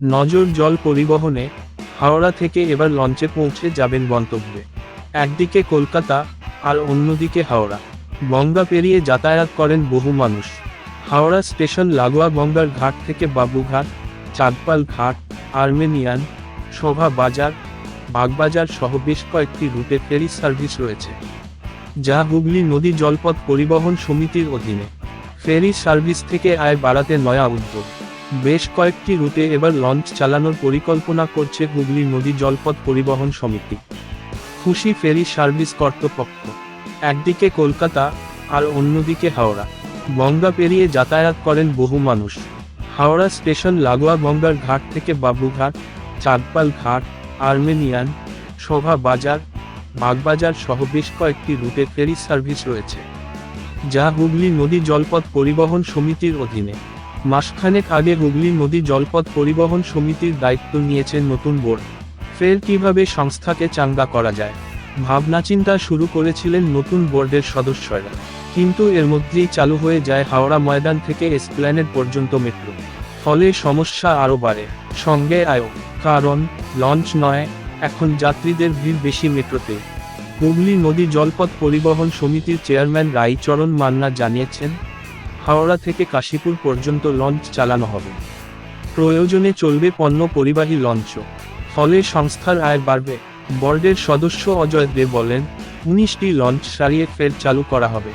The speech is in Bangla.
নজর জল পরিবহনে, হাওড়া থেকে এবার লঞ্চে পৌঁছে যাবেন গন্তব্যে। একদিকে কলকাতা, আর অন্যদিকে হাওড়া। গঙ্গা পেরিয়ে যাতায়াত করেন বহু মানুষ। হাওড়া স্টেশন লাগোয়া গঙ্গার ঘাট থেকে বাবুঘাট, চাঁদপাল ঘাট, আর্মেনিয়ান, শোভা বাজার, বাগবাজার সহ বেশ কয়েকটি রুটে ফেরি সার্ভিস রয়েছে। যা হুগলি নদী জলপথ পরিবহন সমিতির অধীনে। ফেরি সার্ভিস থেকে আয় বাড়াতে নয়া উদ্যোগ। বেশ কয়েকটি রুটে এবার লঞ্চ চালানোর পরিকল্পনা করছে হুগলি নদী জলপথ পরিবহন সমিতি। খুশি ফেরি সার্ভিস কর্তৃপক্ষ। একদিকে কলকাতা, আর অন্যদিকে হাওড়া। গঙ্গা পেরিয়ে যাতায়াত করেন বহু মানুষ। হাওড়া স্টেশন লাগোয়া গঙ্গার ঘাট থেকে বাবুঘাট, চাঁদপাল ঘাট, আর্মেনিয়ান, শোভা বাজার বাগবাজার সহ বেশ কয়েকটি রুটে ফেরি সার্ভিস রয়েছে, যা হুগলি নদী জলপথ পরিবহন সমিতির অধীনে। মাসখানেক আগে হুগলি নদী জলপথ পরিবহন সমিতির দায়িত্ব নিয়েছেন নতুন বোর্ড। ফের কীভাবে সংস্থাকে চাঙ্গা করা যায়? ভাবনাচিন্তা শুরু করেছিলেন নতুন বোর্ডের সদস্যরা। কিন্তু এর মধ্যেই চালু হয়ে যায় হাওড়া ময়দান থেকে এসপ্ল্যানেড পর্যন্ত মেট্রো। ফলে সমস্যা আরও বাড়ে। সঙ্গে আয়ও কারণ, লঞ্চ নয় এখন যাত্রীদের ভিড় বেশি মেট্রোতে। হুগলি নদী জলপথ পরিবহন সমিতির চেয়ারম্যান রাইচরণ মান্না জানিয়েছেন, হাওড়া থেকে কাশীপুর পর্যন্ত লঞ্চ চালানো হবে। প্রয়োজনে চলবে পণ্য পরিবাহী লঞ্চও। ফলে সংস্থার আয় বাড়বে। বোর্ডের সদস্য অজয় দে বলেন, উনিশটি লঞ্চ সারিয়ে ফের চালু করা হবে।